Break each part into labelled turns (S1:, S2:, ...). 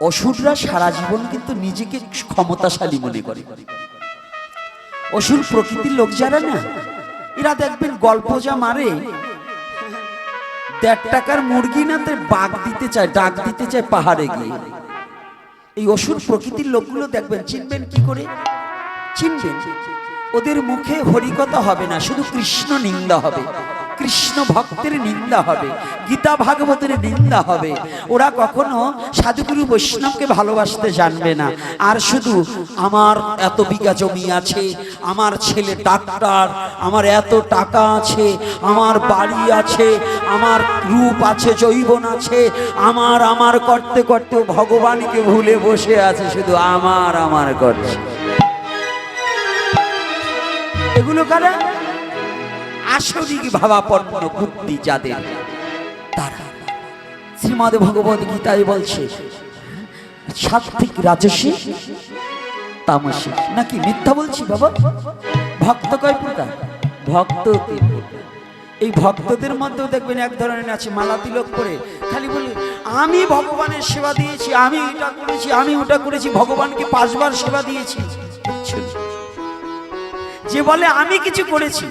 S1: অসুররা সারা জীবন কিন্তু নিজেকে ক্ষমতাশালী মনে করে। অসুর প্রকৃতির লোক যারা না, এরা দেখবেন গল্প যা মারে। দেড় টাকার মুরগি না তো বাঘ দিতে চায়, ডাক দিতে চায় পাহাড়ে গিয়ে। এই অসুর প্রকৃতির লোকগুলো দেখবেন, চিনবেন কি করে? চিনবেন, ওদের মুখে হরিকথা হবে না, শুধু কৃষ্ণ নিন্দা হবে। কৃষ্ণ ভক্তের নিন্দা হবে, গীতা ভাগবতের নিন্দা হবে। ওরা কখনো সাধুগুরু বৈষ্ণবকে ভালোবাসতে জানবে না। আর শুধু আমার এত বিঘা জমি আছে, আমার ছেলে ডাক্তার, আমার এত টাকা আছে, আমার বাড়ি আছে, আমার রূপ আছে জৈবন আছে, আমার আমার করতে করতে ভগবানকে ভুলে বসে আছে, শুধু আমার আমার করছে। এগুলো কারা? আসরিক ভাবাপন্ন বুদ্ধি যাদের। তারা শ্রীমদ ভগবত গীতায় বলছে সাত্বিক রাজসী তামসিক নাকি মিথ্যা বলছি বাবা? ভক্ত কয় প্রকার? ভক্ত এই ভক্তদের মধ্যেও দেখবেন এক ধরনের আছে মালা তিলক করে খালি বলি, আমি ভগবানের সেবা দিয়েছি, আমি এটা করেছি, আমি ওটা করেছি, ভগবানকে পাঁচবার সেবা দিয়েছি। যে বলে, আমি কিছু করেছি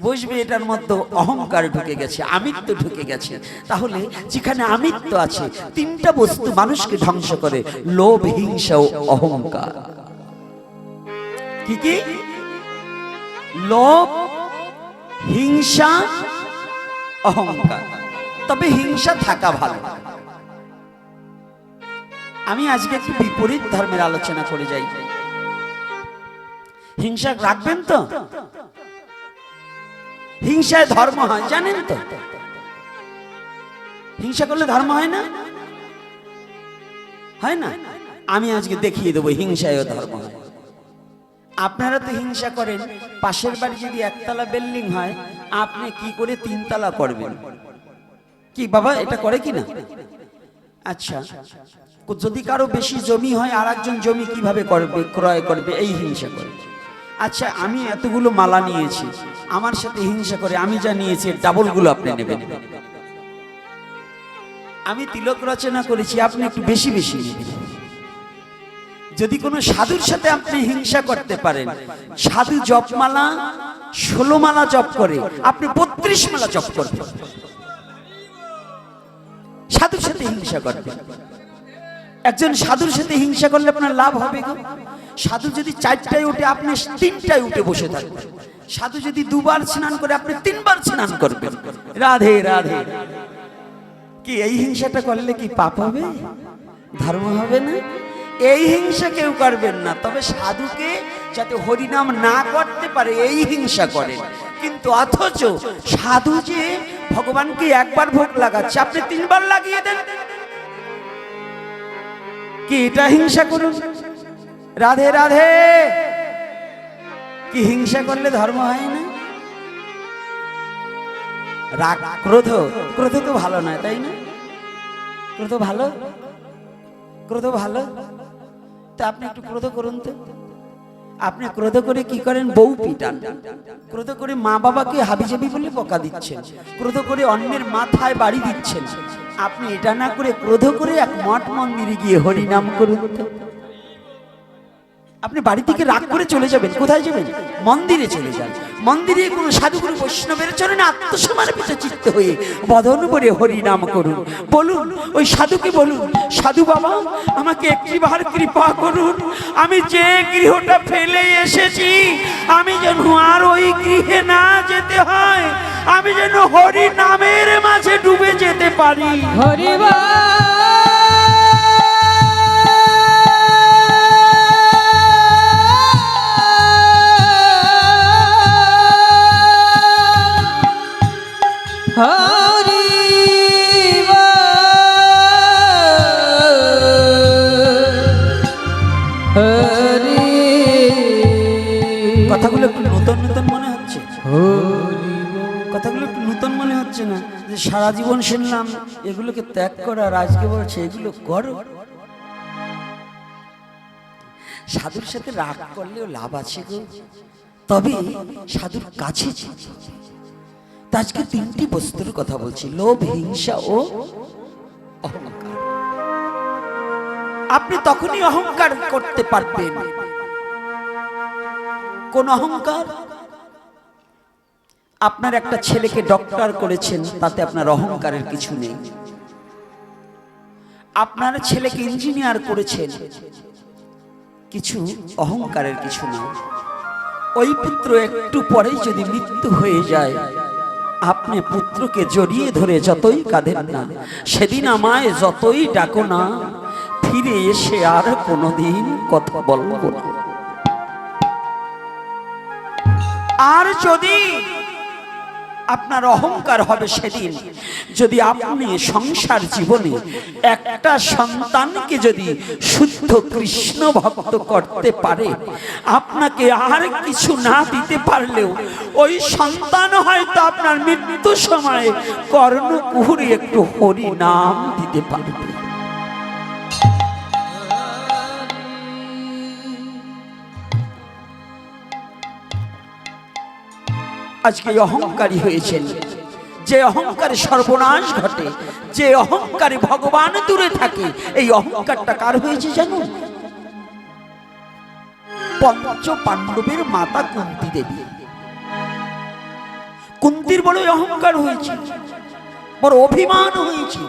S1: বুঝবে এটার মধ্যে অহংকার ঢুকে গেছে, আমিত্ব ঢুকে গেছে। তাহলে যেখানে আমিত্ব আছে, তিনটা বস্তু মানুষকে ধ্বংস করে, লোভ, হিংসা ও অহংকার। কি কি? লোভ, হিংসা, অহংকার। তবে হিংসা থাকা ভালো। আমি আজকে একটু বিপরীত ধর্মের আলোচনা করে যাই। হিংসা রাখবেন তো? হিংসায় ধর্ম হয়, জানেন তো? হিংসা করলে ধর্ম হয় না? হয় না? আমি আজকে দেখিয়ে দেবো, হিংসায়ও ধর্ম আপনারা তো হিংসা করেন, পাশের বাড়ি যদি একতলা বিল্ডিং হয়, আপনি কি করে তিনতলা করবেন? কি বাবা, এটা করে কি না? আচ্ছা যদি কারও বেশি জমি হয় আর জমি কীভাবে করবে, ক্রয় করবে, এই হিংসা করে। আচ্ছা আমি এতগুলো মালা নিয়েছি। আমার সাথে হিংসা করে, আমি যা নিয়েছি ডাবলগুলো আপনি নেবেন। আমি তিলক রচনা করেছি, আপনি একটু বেশি বেশি যদি কোনো সাধুর সাথে আপনি হিংসা করতে পারেন, সাধু জপমালা ষোলো মালা জপ করে, আপনি বত্রিশ মালা জপ করবেন। সাধুর সাথে হিংসা করবেন। একজন সাধুর সাথে হিংসা করলে আপনার লাভ হবে সাধু যদি চারটায় উঠে, আপনি তিনটায় উঠে বসে থাকবেন। সাধু যদি দুবার স্নান করে, আপনি তিনবার স্নান করবেন। রাধে রাধে। কি, এই হিংসাটা করলে কি পাপ হবে? ধর্ম হবে না? এই হিংসা কেউ করবেন না। তবে সাধুকে যাতে হরিনাম না করতে পারে, এই হিংসা করেন। কিন্তু অথচ সাধু যে ভগবানকে একবার ভোগ লাগাচ্ছে, আপনি তিনবার লাগিয়ে দেন। কি, এটা হিংসা করুন? রাধে রাধে। কি হিংসা করলে ধর্ম হয় না? রাগ, ক্রোধ ক্রোধ তো ভালো নয়, তাই না? ক্রোধ ভালো? ক্রোধ ভালো? তা আপনি একটু ক্রোধ করুন তো। আপনি ক্রোধ করে কি করেন? বউ পিটান। ক্রোধ করে মা বাবাকে হাবিজাবি বলে বকা দিচ্ছেন। ক্রোধ করে অন্যের মাথায় বাড়ি দিচ্ছেন। আপনি এটা না করে ক্রোধ করে এক মঠ মন্দিরে গিয়ে হরিনাম করুন তো। আপনি বাড়ি থেকে রাগ করে চলে যাবেন। কোথায় যাবেন? মন্দিরে চলে যান। মন্দিরে কোনো সাধুগুরু বৈষ্ণবের চরণে আত্মসমর্পিত চিত্ত হয়ে বদন করে হরি নাম করুন। বলুন, ওই সাধুকে বলুন, সাধু বাবা, আমাকে একটিবার কৃপা করুন। আমি যে গৃহটা ফেলে এসেছি, আমি যেন আর ওই গৃহে না যেতে হয়। আমি যেন হরি নামের মাঝে ডুবে যেতে পারি।
S2: হরিবা
S1: কথাগুলো একটু নতুন নতুন মনে হচ্ছে? কথাগুলো একটু নতুন মনে হচ্ছে না? যে সারা জীবন শুনলাম এগুলোকে ত্যাগ করো আর আজকে বলছে এগুলো করো। সাধুর সাথে রাগ করলেও লাভ আছে গো। তবে সাধুর কাছে। আজকে তিনটি বস্তুর কথা বলছি, লোভ, হিংসা ও অহংকার। আপনি তখনই অহংকার করতে পারবেন। কোন অহংকার? আপনার একটা ছেলেকে ডক্টর করেছেন, তাতে আপনার অহংকারের কিছু নেই। আপনার ছেলেকে ইঞ্জিনিয়ার করেছেন, কিছু অহংকারের কিছু নেই। ওই পুত্র একটু পরেই যদি মৃত্যু হয়ে যায় আপনি পুত্রকে জড়িয়ে ধরে যতই কাঁদেন না, সেদিন আমায় যতই ডাকো না, ফিরে এসে আর কোনোদিন কথা বলব না। আর যদি আপনার অহংকার হবে সেদিন। যদি আপনি সংসার জীবনে একটা সন্তানকে যদি শুদ্ধ কৃষ্ণ ভক্ত করতে পারে, আপনাকে আর কিছু না দিতে পারলেও ওই সন্তান হয়তো আপনার মৃত্যু সময়ে কর্ণকুহুরে একটু হরি নাম দিতে পারবে। আজকে অহংকারী হয়েছেন। যে অহংকারে সর্বনাশ ঘটে, যে অহংকারে ভগবান দূরে থাকে, এই অহংকারটা কার হয়েছে জানো পঞ্চ পাণ্ডবের মাতা কুন্তি দেবী। কুন্তির বড় অহংকার হয়েছে, বড় অভিমান হয়েছে।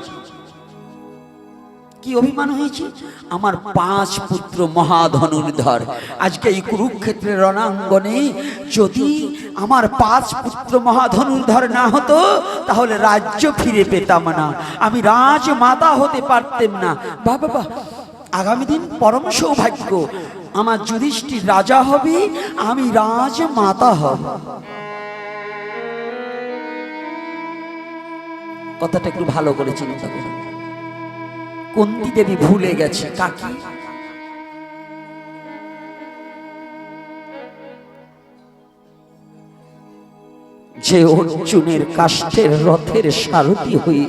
S1: কি অভিমান হয়েছে? আমার পাঁচ পুত্র মহাধনুর্ধর। আজকে এই কুরুক্ষেত্রের রণাঙ্গনে যদি আমার পাঁচ পুত্র মহাধনুর্ধর না হতো, তাহলে রাজ্য ফিরে পেতাম না। আমি রাজমাতা হতে পারতেম না। বাবা বাবা আগামী দিন পরম সৌভাগ্য, আমার যুধিষ্ঠির রাজা হবে, আমি রাজমাতা হব। কথাটা একটু ভালো করে চিন্তা করুন। কুন্তি দেবী ভুলে গেছে, কাকি। যে অর্জুনের কাষ্ঠের রথের সারথি হয়ে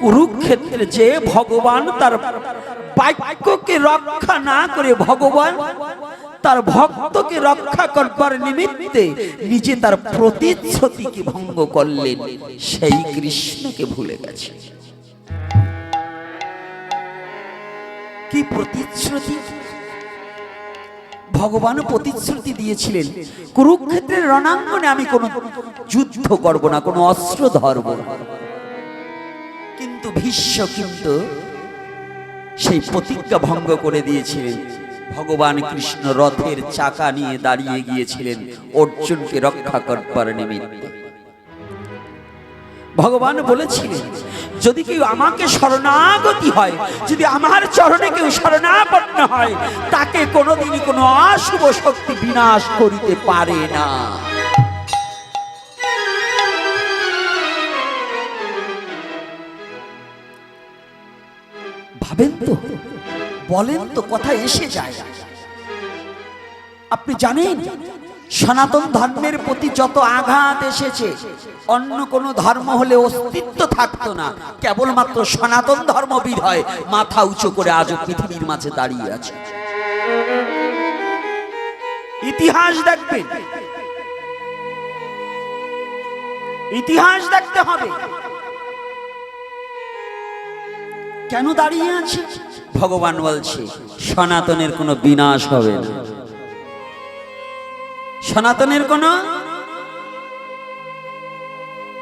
S1: কুরুক্ষেত্রে যে ভগবান, তার বাক্যকে রক্ষা না করে ভগবান, তার ভক্তকে রক্ষা করবার নিমিত্তে নিজে তার প্রতিশ্রুতিকে ভঙ্গ করলেন সেই কৃষ্ণকে ভুলে গেছে। কি প্রতিশ্রুতি? ভগবান প্রতিশ্রুতি দিয়েছিলেন, কুরুক্ষেত্রের রণাঙ্গনে আমি কোনো যুদ্ধ করব না, কোনো অস্ত্র ধরব কিন্তু ভীষ্ম কিন্তু সেই প্রতিজ্ঞা ভঙ্গ করে দিয়েছিলেন। ভগবান কৃষ্ণ রথের চাকা নিয়ে দাঁড়িয়ে গিয়েছিলেন অর্জুনকে রক্ষা করবার নিমিত্তে। ভগবান বলেছিলেন, যদি কেউ আমাকে শরণাগতি হয়, যদি আমার চরণে কেউ শরণাপন্ন হয়, তাকে কোনোদিনই কোনো অশুভ শক্তি বিনাশ করিতে পারে না। ভাবেন তো, বলেন তো, কথা এসে যায়। আপনি জানেন সনাতন ধর্মের প্রতি যত আঘাত এসেছে, অন্য কোনো ধর্ম হলে অস্তিত্ব থাকতো না। কেবলমাত্র সনাতন ধর্মবিদ হয়, মাথা উঁচু করে আজও পৃথিবীর মাঝে দাঁড়িয়ে আছে। ইতিহাস দেখবেন ইতিহাস দেখতে হবে। কেন দাঁড়িয়ে আছে? ভগবান বলছে, সনাতনের কোনো বিনাশ হবে না। সনাতনের কোন?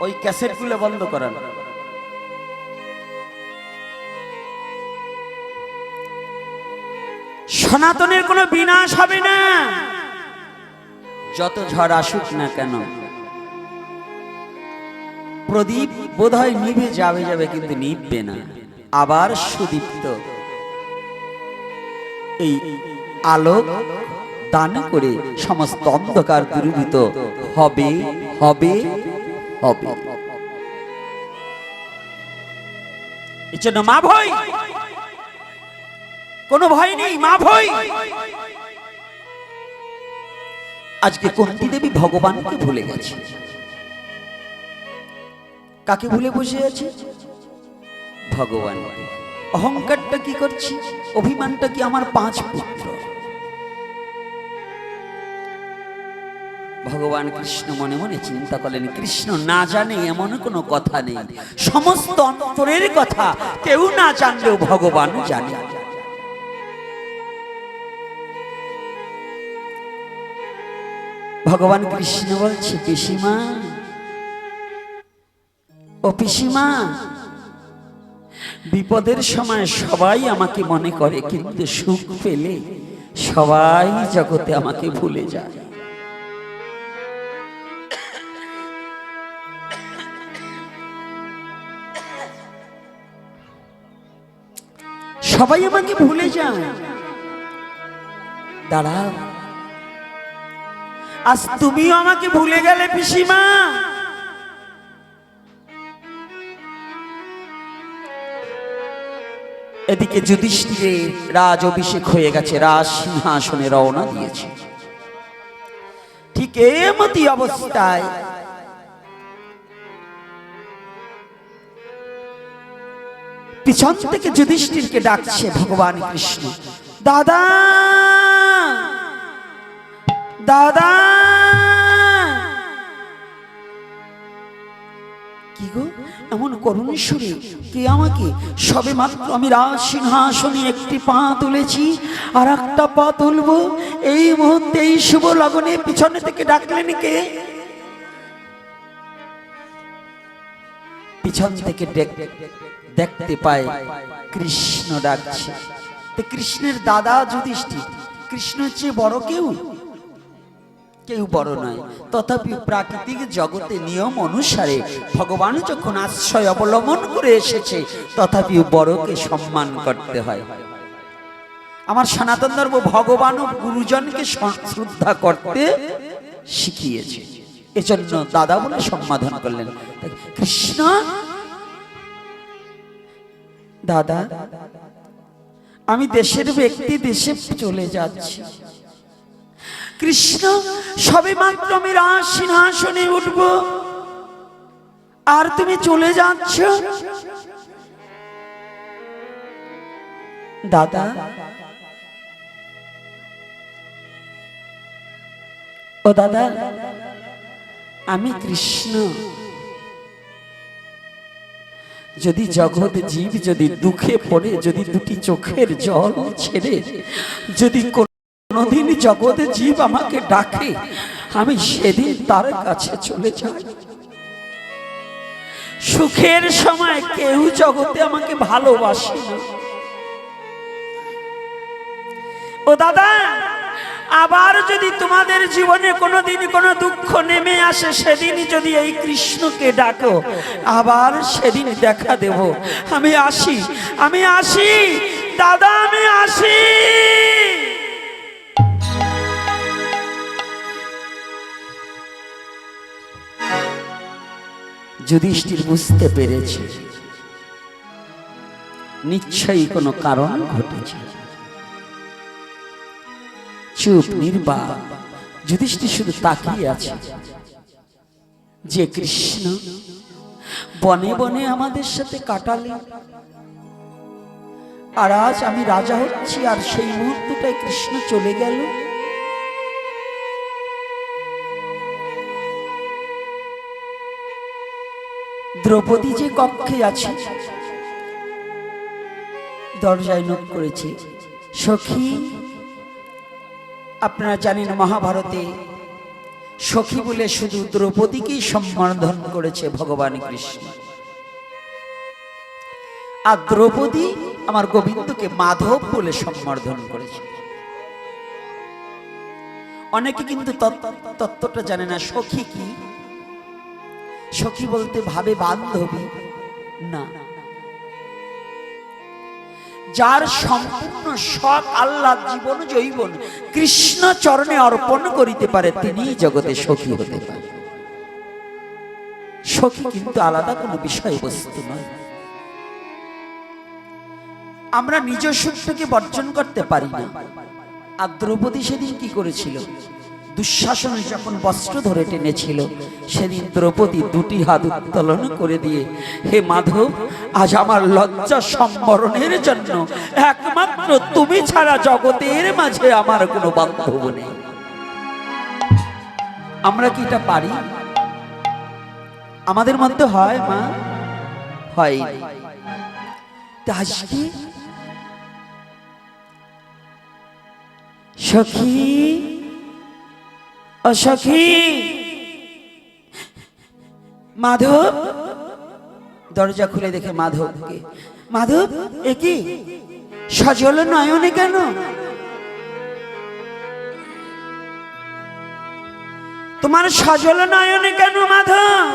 S1: ওই ক্যাসেটগুলো বন্ধ করান। সনাতনের কোনো বিনাশ হবে না। যত ঝড় আসুক না কেন, প্রদীপ বোধহয় নিভে যাবে যাবে কিন্তু নিভবে না। আবার সুদীপ্ত। এই আলোক দান করে সমস্ত অন্ধকার দূরীভূত হবে হবে হবে। মা ভয় কোনো ভয় নেই মা ভয় আজকে কুন্তি দেবী ভগবানকে ভুলে গেছে? কাকে ভুলে বসে আছে? ভগবান অহংকারটা কি করছি? অভিমানটা কি আমার পাঁচ পুত্র? ভগবান কৃষ্ণ মনে মনে চিন্তা করলেন, কৃষ্ণ না জানে এমন কোনো কথা নেই। সমস্ত অন্তরের কথা কেউ না জানলেও ভগবান জানে। ভগবান কৃষ্ণ বলছে, পিসিমা, ও পিসিমা, বিপদের সময় সবাই আমাকে মনে করে, কিন্তু সুখ পেলে সবাই জগতে আমাকে ভুলে যায়। সবাই আমাকে ভুলে যায়। দাঁড়াও। আজ তুমিও আমাকে ভুলে গেলে, পিসিমা। এদিকে যুধিষ্ঠিরের রাজ অভিষেক হয়ে গেছে, রাজ সিংহাসনে রওনা দিয়েছে। ঠিক এমতি অবস্থায় পিছন থেকে যুধিষ্ঠিরকে ডাকছে ভগবান কৃষ্ণ, দাদা! দাদা! কি গো? এমন করুণ সুরে কে আমাকে? সবে মাত্র আমি রাজ সিংহাসনে একটি পা তুলেছি আর একটা পা তুলবো। এই মুহূর্তে এই শুভ লগনে পিছনে থেকে ডাকলেন কে? পিছন থেকে ডেক- দেখতে পায়। কৃষ্ণ ডাকছে। কৃষ্ণের দাদা যুধিষ্ঠির, কৃষ্ণ হচ্ছে বড় কেউ? কেউ বড় নয়। তথাপি প্রাকৃতিক জগতে নিয়ম অনুসারে ভগবান যখন আশ্রয় অবলম্বন করে এসেছে, তথাপি বড়কে সম্মান করতে হয়। আমার সনাতন ধর্ম ভগবান ও গুরুজনকে শ্রদ্ধা করতে শিখিয়েছে। এজন্য দাদা বলে সম্বোধন করলেন। কৃষ্ণ দাদা, আমি দেশের ব্যক্তি, দেশে চলে যাচ্ছি। কৃষ্ণ, সবে মাত্র আমি রাজ সিংহাসনে উঠব। আর তুমি চলে যাচ্ছ? দাদা, ও দাদা, আমি কৃষ্ণ। যদি জগৎ জীব, যদি দুঃখে পড়ে, যদি দুটি চোখের জল ছেড়ে, যদি কোনোদিন জগৎ জীব আমাকে ডাকে, আমি সেদিন তার কাছে চলে যাই। সুখের সময় কেউ জগতে আমাকে ভালোবাসে না। ও দাদা আবার যদি তোমাদের জীবনে কোনোদিন কোনো দুঃখ নেমে আসে, সেদিন যদি এই কৃষ্ণকে ডাকো, আবার সেদিন দেখা দেব। আমি আসি আমি আসি, দাদা, আমি আসি। যুধিষ্ঠির বুঝতে পেরেছে। নিশ্চয়ই কোনো কারণ ঘটেছে। চুপ নির্বাক যুধিষ্ঠির শুধু তাকিয়ে আছে। যে কৃষ্ণ বনে বনে আমাদের সাথে কাটালে, আর আজ আমি রাজা হচ্ছি, আর সেই মুহূর্তটায় কৃষ্ণ চলে গেল। দ্রৌপদী যে কক্ষে আছে, দরজায় নোক করেছে, সখী আপনারা জানেন মহাভারতে সখী বলে শুধু দ্রৌপদীকেই সম্বোধন করেছে ভগবান কৃষ্ণ। আর দ্রৌপদী আমার গোবিন্দকে মাধব বলে সম্বোধন করেছে। অনেকে কিন্তু তত্ত্ব- তত্ত্বটা জানে না, সখী কি? সখী বলতে ভাবে বান্ধবী? না। যার সম্পূর্ণ সৎ আল্লাহ জীবন জৈবন কৃষ্ণ চরণে অর্পণ করিতে পারে তিনি জগতে সখী হতে পারে। সখী কিন্তু আলাদা কোনো বিষয়বস্তু নয়। আমরা নিজ সুখটাকে বর্জন করতে পারি না। আর দ্রৌপদী সেদিন কি করেছিল? দুঃশাসন যখন বস্ত্র ধরে টেনেছিল, সেদিন দ্রৌপদী দুটি হাত উত্তোলন করে দিয়ে, হে মাধব, আজ আমার লজ্জা সম্বরণের জন্য একমাত্র তুমি ছাড়া জগতের মাঝে আমার কোনো বান্ধব নেই। আমরা কি এটা পারি? আমাদের মধ্যে হয়, মা? হয়। আজকে সখী ও সখী। মাধব, দরজা খুলে দেখে মাধবকে। মাধব, এ কি? সজল নয়নে কেন? তোমার সজল নয়নে কেন মাধব?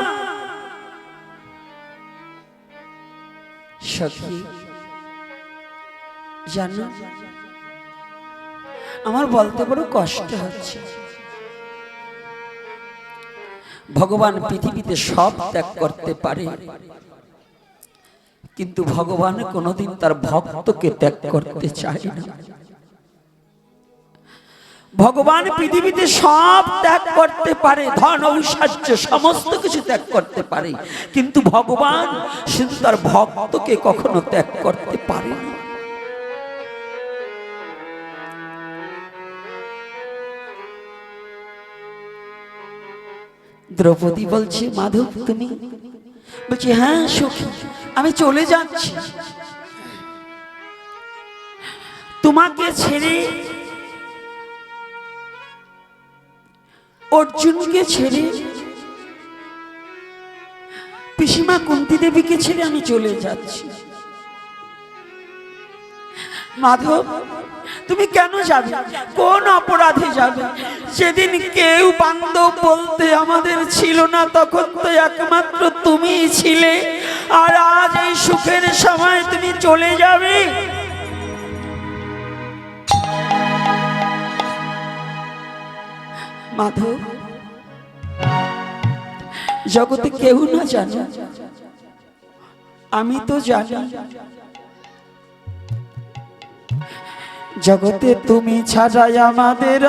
S1: সখী, জানো, আমার বলতে বড় কষ্ট হচ্ছে। ভগবান পৃথিবীতে সব ত্যাগ করতে পারে। কিন্তু ভগবান কোনোদিন তার ভক্তকে ত্যাগ করতে চায় না। ভগবান পৃথিবীতে সব ত্যাগ করতে পারে, ধন ঐশ্বর্য সমস্ত কিছু ত্যাগ করতে পারে। কিন্তু ভগবান শুধু তার ভক্তকে কখনো ত্যাগ করতে পারে না। দ্রৌপদী বলছে, মাধব, তুমি? বলছি হ্যাঁ সখী, আমি চলে যাচ্ছি। তোমাকে ছেড়ে অর্জুনকে ছেড়ে পিসিমা কুন্তি দেবীকে ছেড়ে আমি চলে যাচ্ছি। মাধব তুমি কেন যাবে? কোন অপরাধে যাবে? সেদিন কেউ বান্ধব বলতে আমাদের ছিল না, তখন তো একমাত্র তুমিই ছিলে। আর আজ এই সুখের সময় তুমি চলে যাবে। মাধব, জগতে কেউ না জানে, আমি তো জানি জগতে তুমি ছাড়াই আমাদের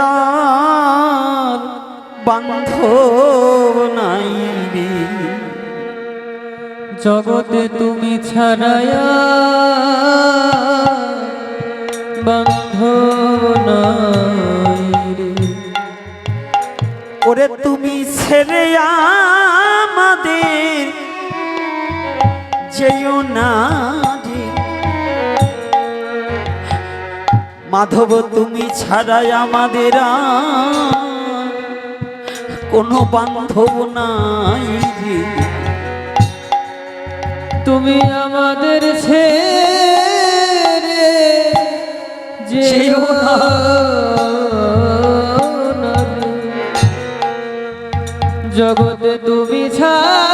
S1: বান্ধব নাই
S2: জগতে তুমি ছাড়ায়া বান্ধব
S1: ওরে তুমি ছেড়ে আমাদের যেও না। মাধব তুমি ছাড়াই আমাদের কোনো বান্ধব নাই
S2: তুমি আমাদের যেও না। জগতে তুমি ছাড়া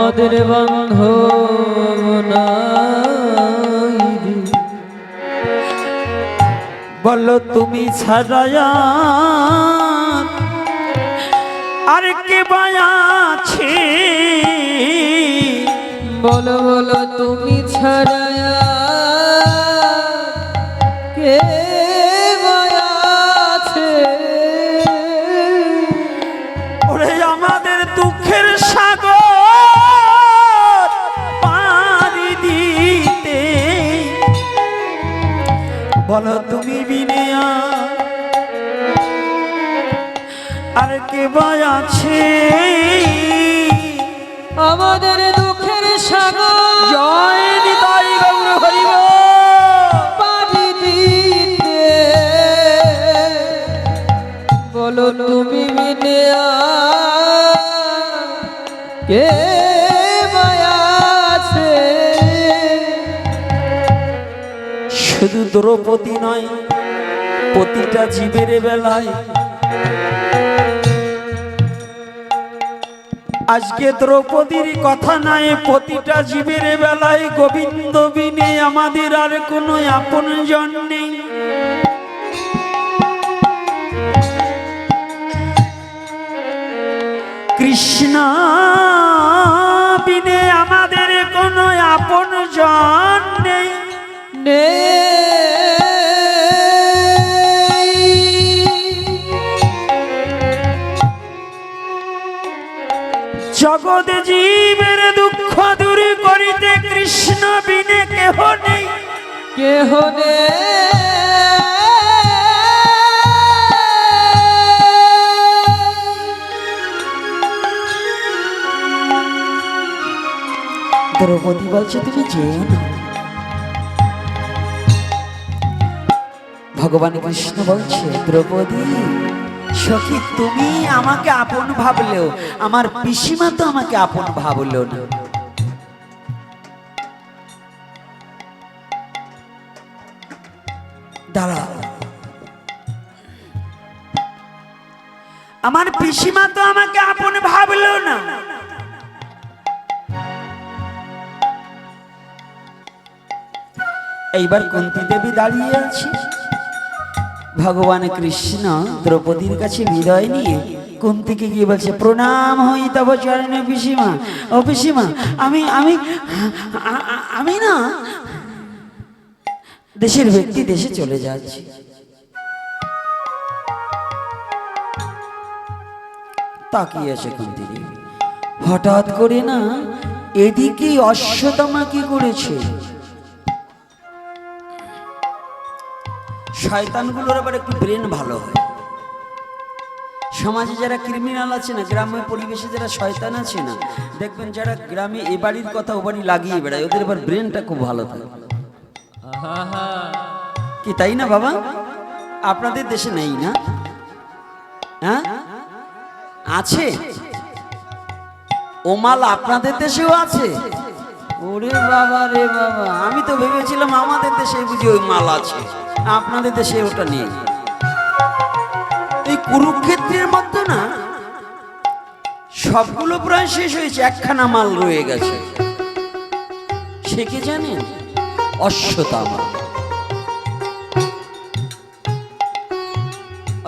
S2: আমাদের বন্ধ।
S1: বলো তুমি ছাড়ায়া আর কে আছে
S2: বলো বলো তুমি ছাড়ায়া
S1: বলো তুমি বিনেয়া। আর কে আছে?
S2: আমাদের দুঃখের সাগর।
S1: জয় নিতাই গৌর হরিব।
S2: দিতে। বলো তুমি
S1: দ্রৌপদী নয়, প্রতিটা জীবের বেলায়। আজকে দ্রৌপদীর কথা নাই, প্রতিটা জীবের বেলায় গোবিন্দ বিনে আমাদের আর কোনো আপন জন নেই। কৃষ্ণ বিনে আমাদের কোনো আপন জন নেই। জগৎ কেহ নেই।
S2: কেহ
S1: দ্রৌপদী বলছে, তুমি যেও ভগবান কৃষ্ণ বলছে, দ্রৌপদী, সখী, তুমি আমাকে আপন ভাবলেও, আমার পিসিমা তো আমাকে আপন ভাবলেও না। আমার পিসিমা তো আমাকে আপন ভাবলো না। এইবার কুন্তি দেবী দাঁড়িয়ে আছে। ভগবান কৃষ্ণ দ্রৌপদীর কাছে বিদায় নিয়ে কুন্তিকে গিয়ে বলছে, প্রণাম হই তব চরণে পিসিমা। ও পিসিমা, আমি আমি আমি না দেশের ব্যক্তি দেশে চলে যাচ্ছি। তাকিয়ে কুন্তি দেবী হঠাৎ করে না এদিকে অশ্বতমা কি করেছে? শয়তানগুলোর আবার একটু ব্রেন ভালো হয়। সমাজে যারা ক্রিমিনাল আছে না গ্রামের পরিবেশে যারা শয়তান আছে না, দেখবেন যারা গ্রামে এ বাড়ির কথা ও বাড়ি লাগিয়ে বেড়ায়, ওদের আবার ব্রেনটা খুব ভালো থাকে। কি তাই না বাবা? আপনাদের দেশে নেই না? হ্যাঁ? আছে? ও মাল আপনাদের দেশেও আছে? ওরে বাবা রে বাবা, আমি তো ভেবেছিলাম আমাদের দেশে বুঝি ওই মাল আছে। আপনাদের দেশে ওটা নেই। এই কুরুক্ষেত্রের মধ্যে না, সবগুলো প্রায় শেষ হয়েছে, একখানা মাল রয়ে গেছে। সে কি জানেন? অশ্বতামা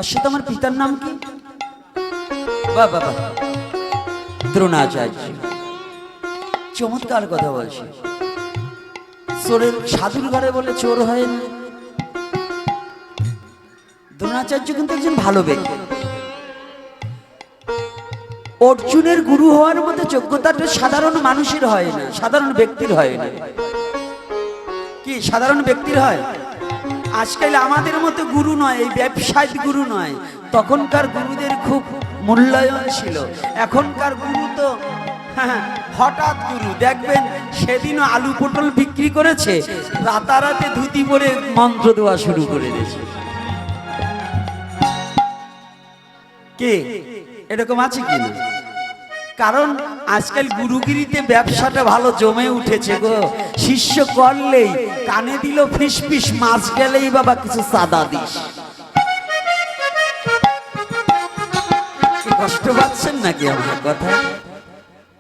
S1: অশ্বতামার পিতার নাম কি? দ্রোণাচার্য, চমৎকার কথা বলছে। চোরের সাধুর ঘরে বলে চোর হয় না। দ্রোণাচার্য কিন্তু একজন ভালো ব্যক্তি। অর্জুনের গুরু হওয়ার মতো যোগ্যতাটা সাধারণ মানুষের হয় না, সাধারণ ব্যক্তির হয় না। কি, সাধারণ ব্যক্তির হয়? আজকাল আমাদের মতো গুরু নয়, এই ব্যবসায়িক গুরু নয়। তখনকার গুরুদের খুব মূল্যায়ন ছিল। এখনকার গুরু তো হ্যাঁ, হঠাৎ গুরু। দেখবেন সেদিনও আলু পটল বিক্রি করেছে রাতারাতে ধুতি পরে মন্ত্র দেওয়া শুরু করে দিয়েছে। কে? এরকম আছে কি না? কারণ আজকাল গুরুগিরিতে ব্যবসাটা ভালো জমে উঠেছে গো। শিষ্য করলেই কানে দিল ফিস ফিস মাছ গেলেই বাবা কিছু সাদা দিস। কষ্ট পাচ্ছেন নাকি আমার কথা?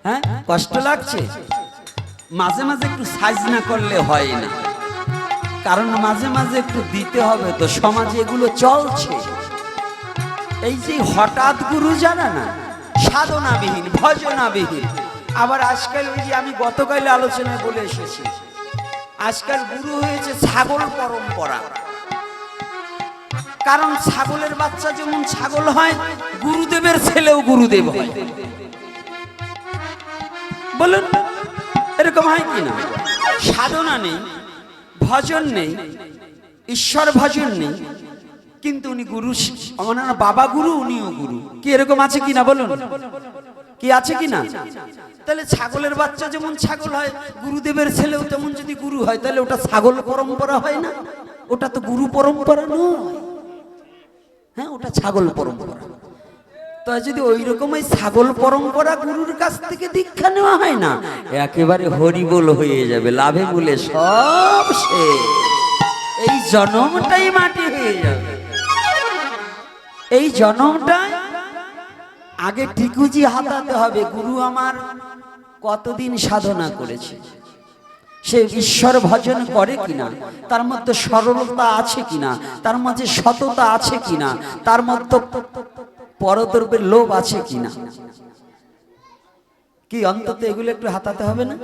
S1: হ্যাঁ কষ্ট লাগছে? মাঝে মাঝে একটু সাইজ না করলে হয় না। কারণ মাঝে মাঝে একটু দিতে হবে তো সমাজে এগুলো চলছে। এই যে হঠাৎ গুরু জানা না, সাধনাবিহীন, ভজনাবিহীন। আবার আজকাল ওই যে আমি গতকাল আলোচনায় বলে এসেছি, আজকাল গুরু হয়েছে ছাগল পরম্পরা। কারণ ছাগলের বাচ্চা যেমন ছাগল হয়, গুরুদেবের ছেলেও গুরুদেব হয়। বলুন, এরকম হয় কি না? সাধনা নেই, ভজন নেই, ঈশ্বর ভজন নেই, কিন্তু উনি গুরু আমার বাবা গুরু, উনিও গুরু। কি এরকম আছে কি না বলুন? কি আছে কি না? তাহলে ছাগলের বাচ্চা যেমন ছাগল হয়, গুরুদেবের ছেলেও তেমন যদি গুরু হয়, তাহলে ওটা ছাগল পরম্পরা হয় না? ওটা তো গুরু পরম্পরা নয়। হ্যাঁ ওটা ছাগল পরম্পরা। তো যদি ওই ছাগল পরম্পরা গুরুর কাছ থেকে দীক্ষা নেওয়া হয় না, একেবারে হরিবোল হয়ে যাবে, লাভে বলে সব শেষ। এই জনমটাই মাটি হয়ে যাবে। এই জনমটাই আগে টিকুজি হাতাতে হবে, গুরু আমার কতদিন সাধনা করেছে? সে ঈশ্বর ভজন করে কিনা? তার মধ্যে সরলতা আছে কিনা? তার মধ্যে সততা আছে কিনা? তার মধ্যে পরদ্রব্যের লোভ আছে কিনা? কি, অন্তত এগুলো একটু হাতাতে হবে না?